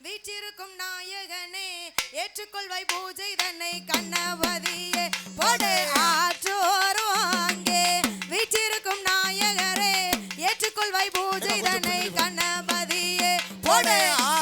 வீற்றிருக்கும் நாயகனே ஏற்றுக்கொள்வை பூஜை தன்னை கண்ணவதியே. போடு ஆற்றோரும் அங்கே வீற்றிருக்கும் நாயகரே ஏற்றுக்கொள்வை பூஜை தன்னை கண்ணபதியே போடு ஆ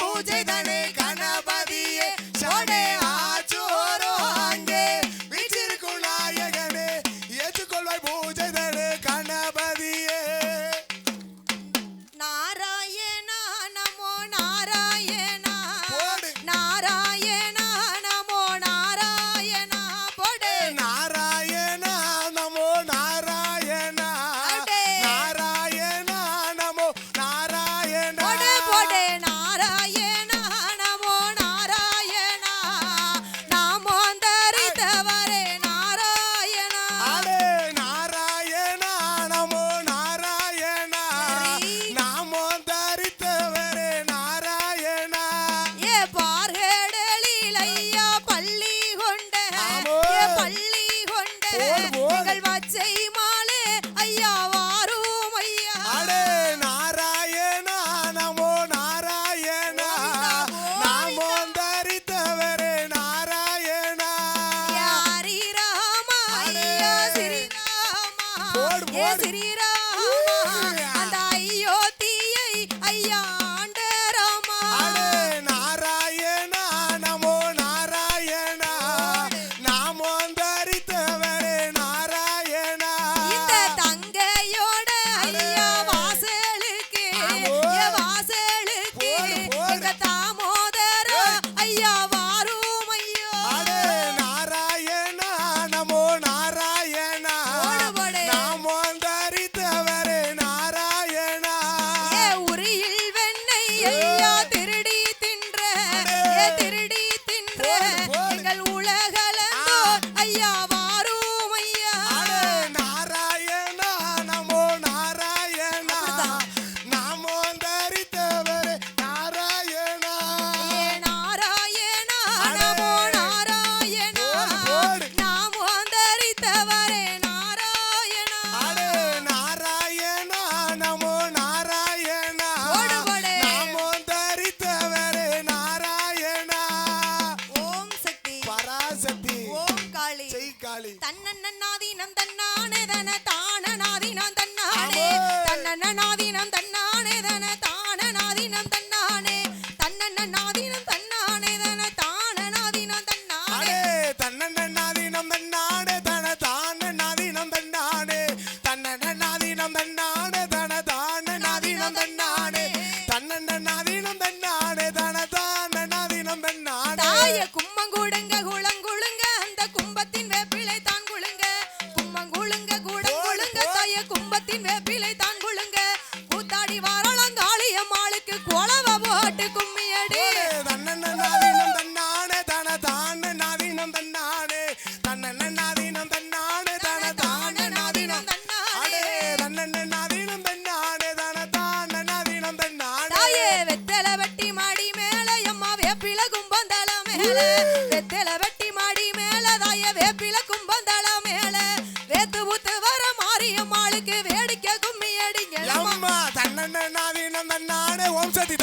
பூஜை தானே தன்னன்னாதீனம் தன்னானே தன தானநாதீனம் தன்னானே. தன்னன்னாதீனம் தன்னானே தன தானநாதீனம் தன்னானே.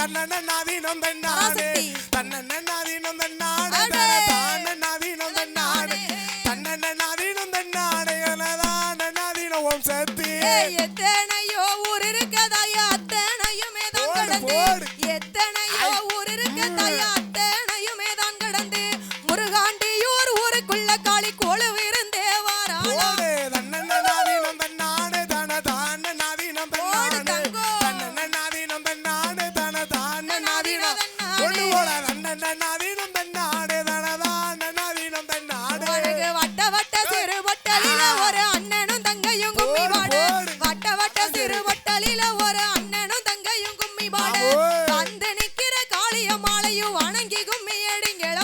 தன்னண்ணா வீணம் தன்னாடு தன்னண்ணா வீணம் தன்னாடு தானண்ணா எத்தனையோ ஊர் இருக்கதாயா? அத்தனையுமே தான் எத்தனையோ ஊர் இருக்கதாயா? அத்தனையுமே தான் கடந்து. முருகாண்டியூர் ஊருக்குள்ள காளி கோழு இருந்தே வாரா வட்ட வட்ட சிறு வட்டலில ஒரு அண்ணன்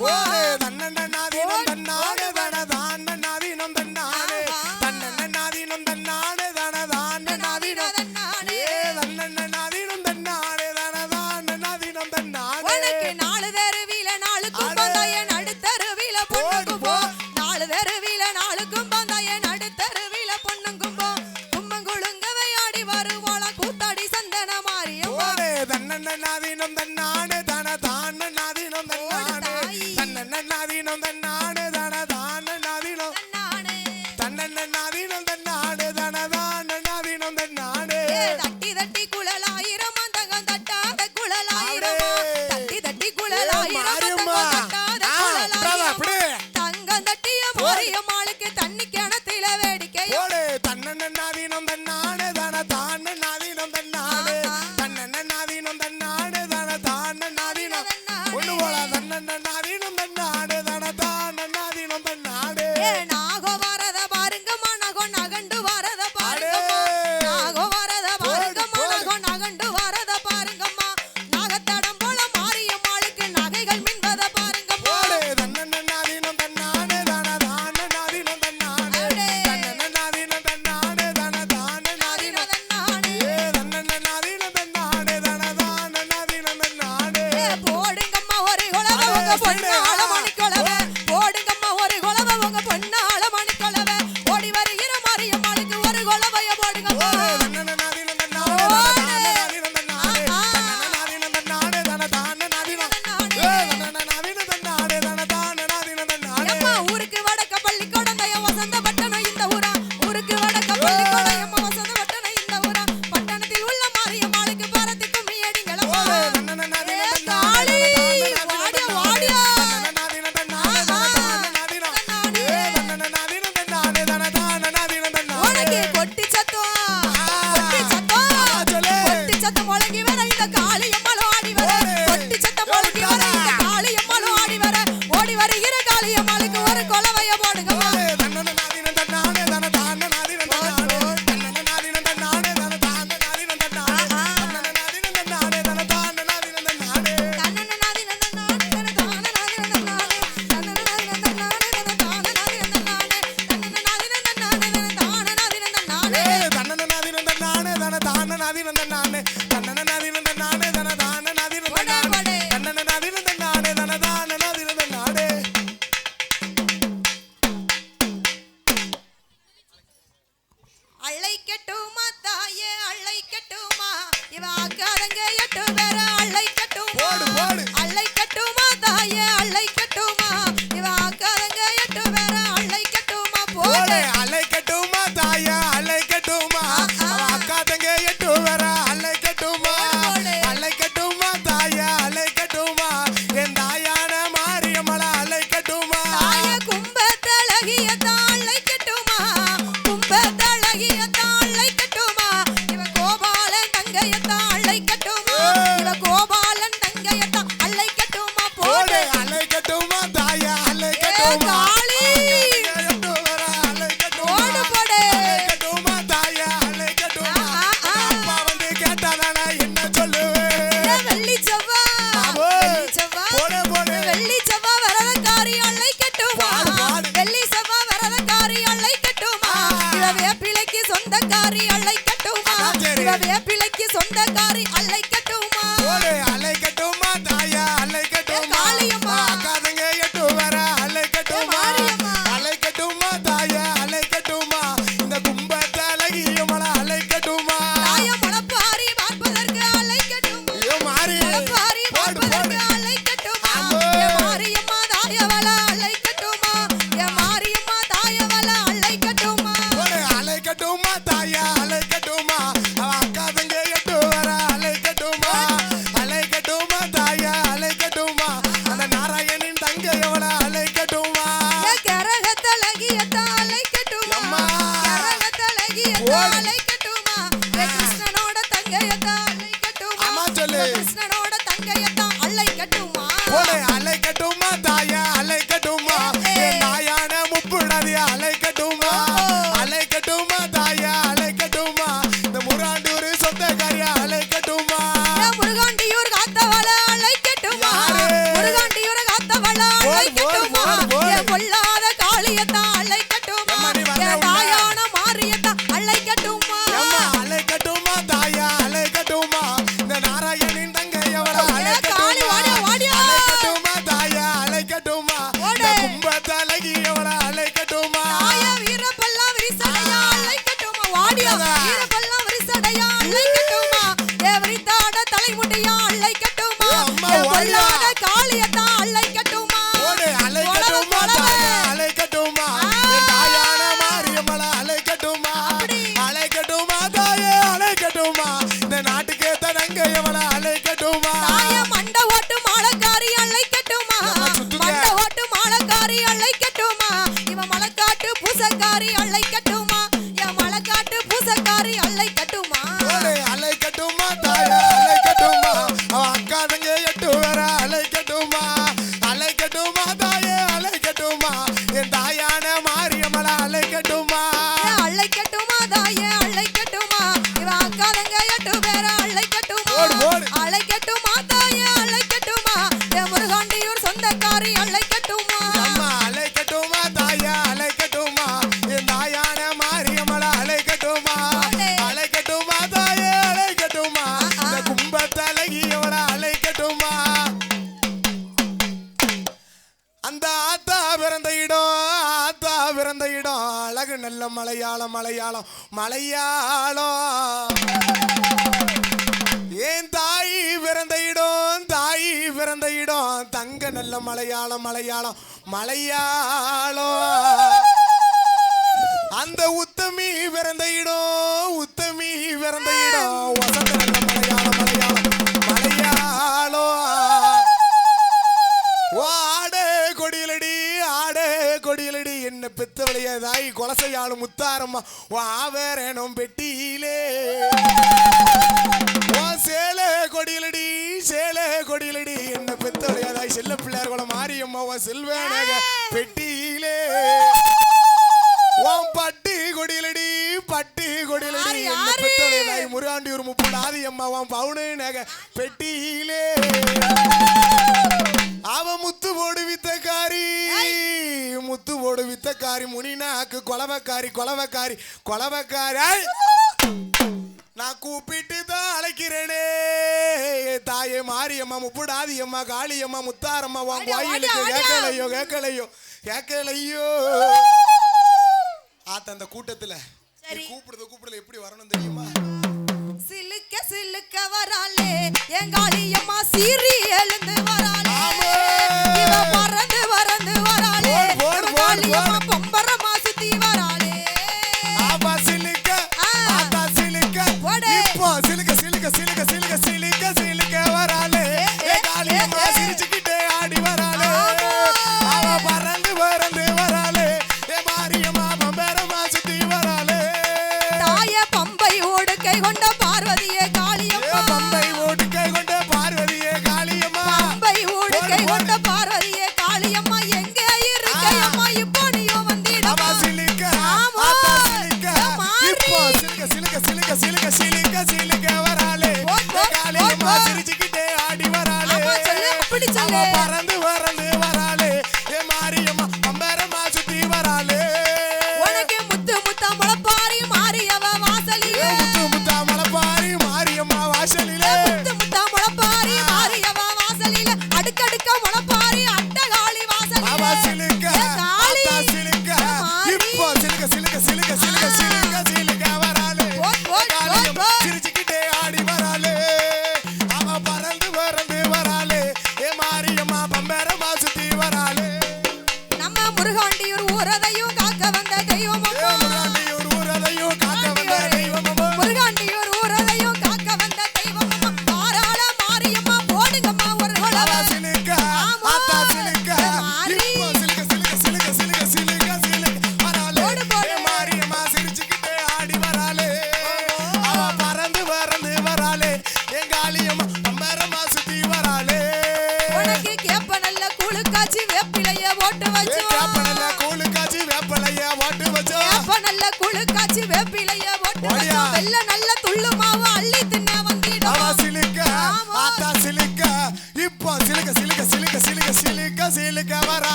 Whoa. தன்னன்னாதீனம் தன்னாடு வாரி அள்ளை கட்டுமா? வேப்பிலைக்கு சொந்த ஆடியோ ஓடு ஓடு. அழைக்கட்டும் மலையாளம் மலையாளம் மலையாளம் அந்த உத்தமி பிறந்த இடம் உத்தமி பிறந்த இடம். மலையாளம் மலையாளம் மலையாளம் ஆடே கொடியிலடி ஆடே கொடியிலடி என்ன முத்தாரம்மா. ஆவேரேனும் பெட்டியிலே. சேலே கொடியிலடி சேல கொடியிலடி என்ன பெத்தவளையாதாய் செல்ல பிள்ளையார் குளம் மாரியம்மாவா செல்வேனாக பெட்டியிலே. ஓம் பட்டி கொடியிலடி பட்டி கொடியிலடி. என்ன முருகாண்டி ஒரு முப்பது ஆதியம்மாவாம் பவுனேனாக பெட்டியிலே. அவ முத்து போடு காரி முத்து போடு காரி முனினாக்கு கொலவக்காரி கொலவக்காரி கொலவக்காரி. நான் கூப்பிட்டு தான் அழைக்கிறேனே தாயே மாரியம்மா முப்புடாதியம்மா காளியம்மா முத்தாரம்மா உன் கோயிலுக்கு கேட்கலையோ கேட்கலையோ கேட்கலையோ ஆத்த அந்த கூட்டத்துல கூப்பிடுறது கூப்பிடுறது எப்படி வரணும் தெரியுமா? சிலுக்க சிலுக்க வராளே எங்காளியம்மா சீரி எழுந்து வராளே. பறந்து பறந்து வராளே. கொம்பரம் Cause yeah.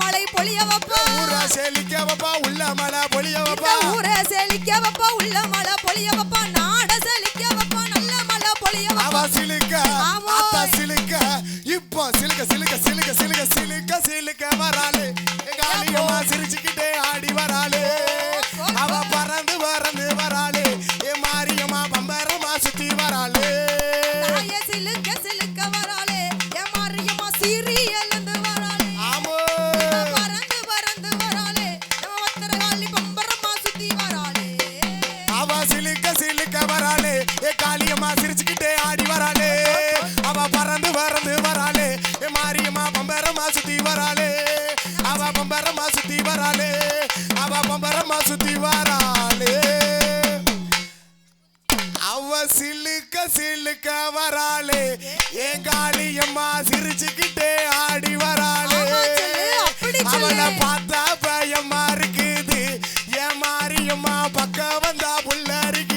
மலை பொழிய வைப்பா ஊரா செழிக்க வைப்பா உள்ள மலை பொழிய வைப்பா ஊரா செழிக்க வைப்பா உள்ள மலை பொழிய வைப்பா நாட செழிக்க வைப்பா நல்ல மலை பொழிய வைப்பா சிலுக்க அப்பா சிலுக்க இப்போ சிலுக்க சிலுக்க சிலுக்க சிலுக்க சிலுக்க சிலுக்க வராளு. எங்க ஆளி சிரிச்சுக்கிட்டே ஆடி வராளு. திருப்பி வராளே அவ சில்லுக்க சில்லுக்க வராளே. என் காளியம்மா சிரிச்சுக்கிட்டே ஆடி வராளே. அவளை பார்த்தா பயமா இருக்குது. ஏன் மாரியம்மா பக்கம் வந்தா புள்ள இருக்கு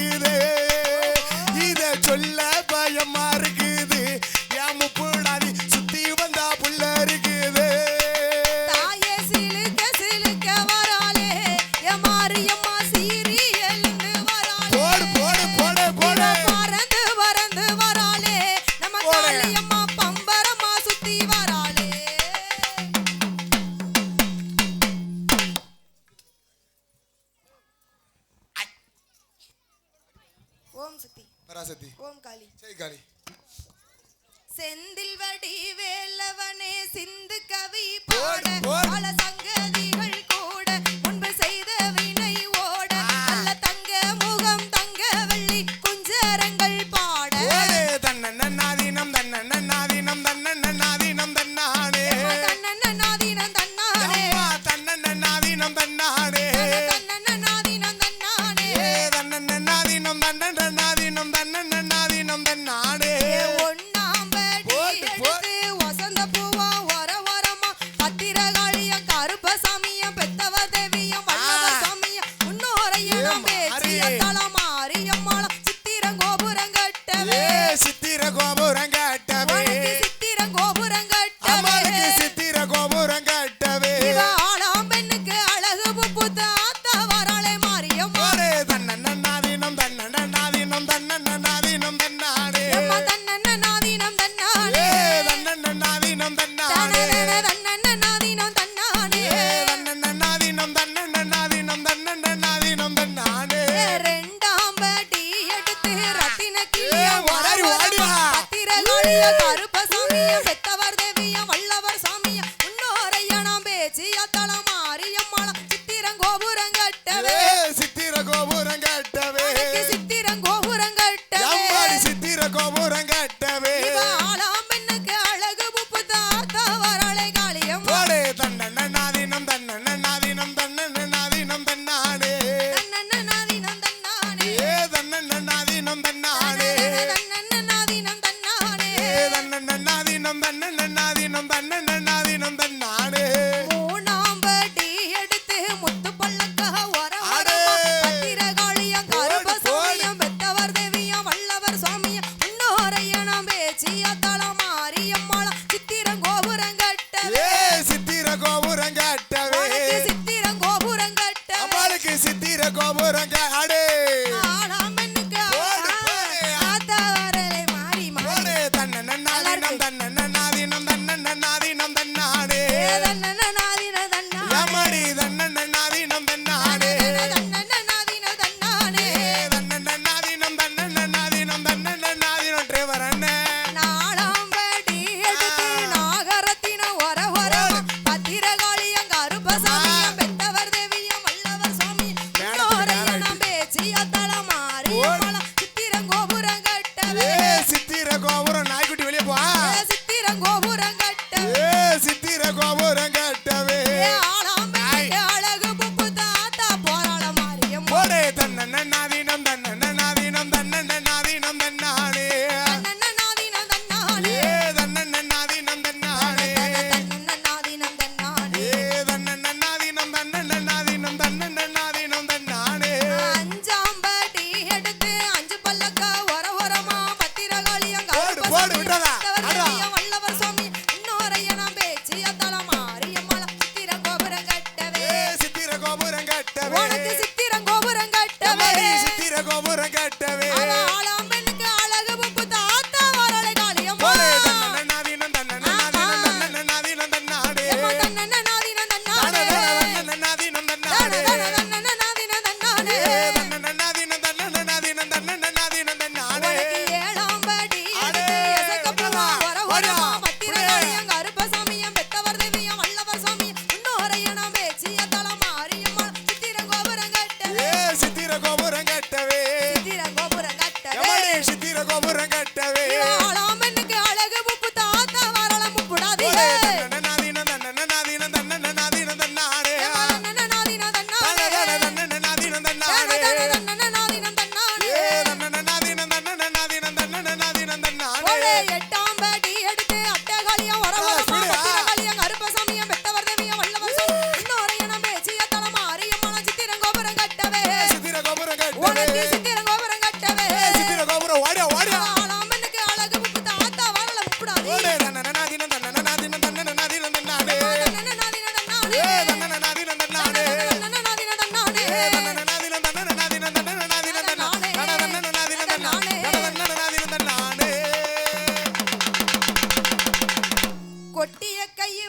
ஓம் சக்தி பராசக்தி ஓம் காளி. சரி காளி. செந்தில் வடி வேலவனே சிந்து கவி போட. பல சங்கதிகள்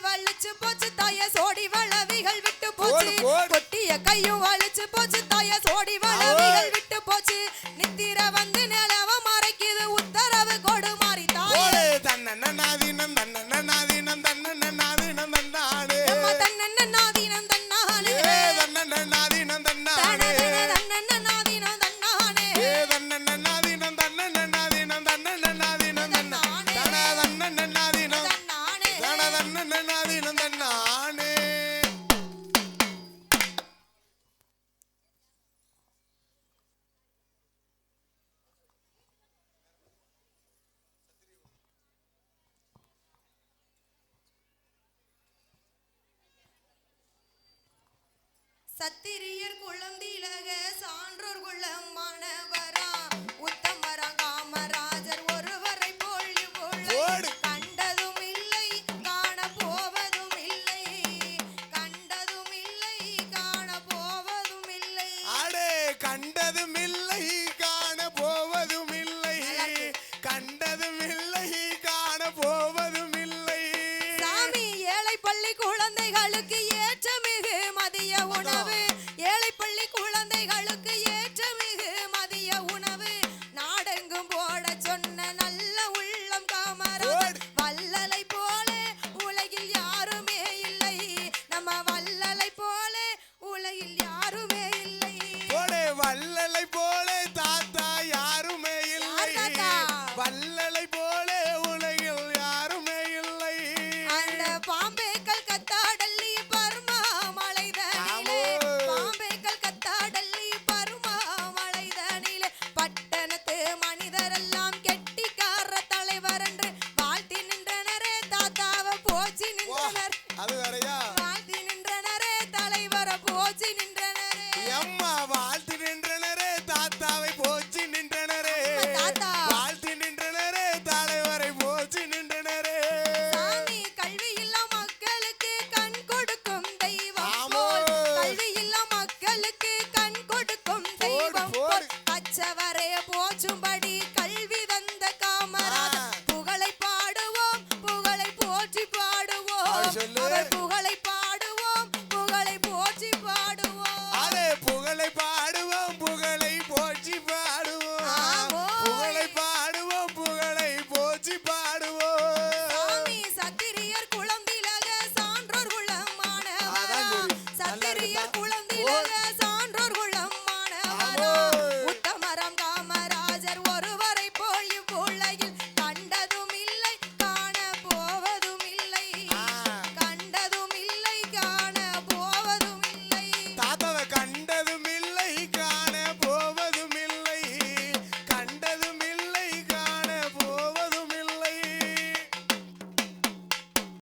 வலிச்சு போச்சு தாய சோடி வளவிகள் விட்டு போச்சு. கொட்டிய கையும் வலி சத்திரியர் குளம் திலக சான்றோர் குளம் மாணவரா?